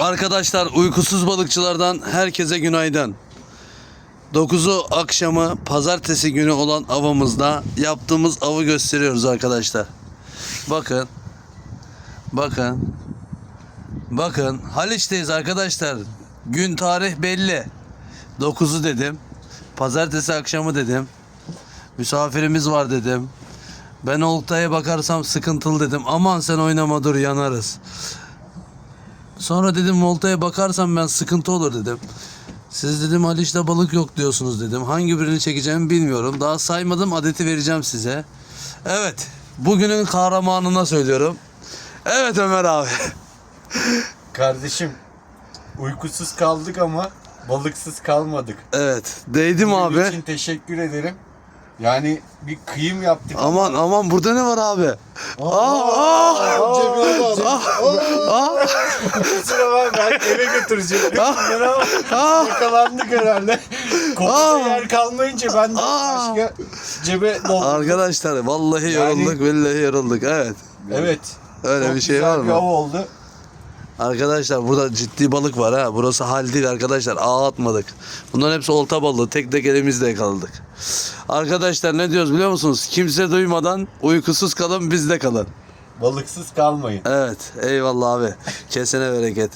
Arkadaşlar uykusuz balıkçılardan herkese günaydın. 9'u akşamı pazartesi günü olan avımızda yaptığımız avı gösteriyoruz arkadaşlar. Bakın. Bakın. Bakın Haliç'teyiz arkadaşlar. Gün tarih belli. 9'u dedim. Pazartesi akşamı dedim. Misafirimiz var dedim. Ben oltaya bakarsam sıkıntılı dedim. Aman sen oynama dur yanarız. Sonra dedim voltaya bakarsam ben sıkıntı olur dedim. Siz dedim Haliç'te balık yok diyorsunuz dedim. Hangi birini çekeceğimi bilmiyorum. Daha saymadım adeti vereceğim size. Evet. Bugünün kahramanına söylüyorum. Evet Ömer abi. Kardeşim uykusuz kaldık ama balıksız kalmadık. Evet. Değdim Bunun abi. için teşekkür ederim. Yani bir kıyım yaptık. Aman aman burada ne var abi? Aa, aa, Cebime bak. Aa, Kusura bakma eve götürecektim. Ama Ah. yakalandık herhalde. Ah. yer kalmayınca ben de Ah. başka cebe doldurdum. Arkadaşlar vallahi Yani- yorulduk billahi yorulduk evet. Evet. Öyle Çok bir şey güzel var bir mı? av oldu. Arkadaşlar burada ciddi balık var ha. Burası hal değil arkadaşlar. Ağ atmadık. Bunların hepsi olta balığı. Tek tek elimizle yakaladık. Arkadaşlar ne diyoruz biliyor musunuz? Kimse duymadan uykusuz kalın bizde kalın. Balıksız kalmayın. Evet. Eyvallah abi. Kesene bereket.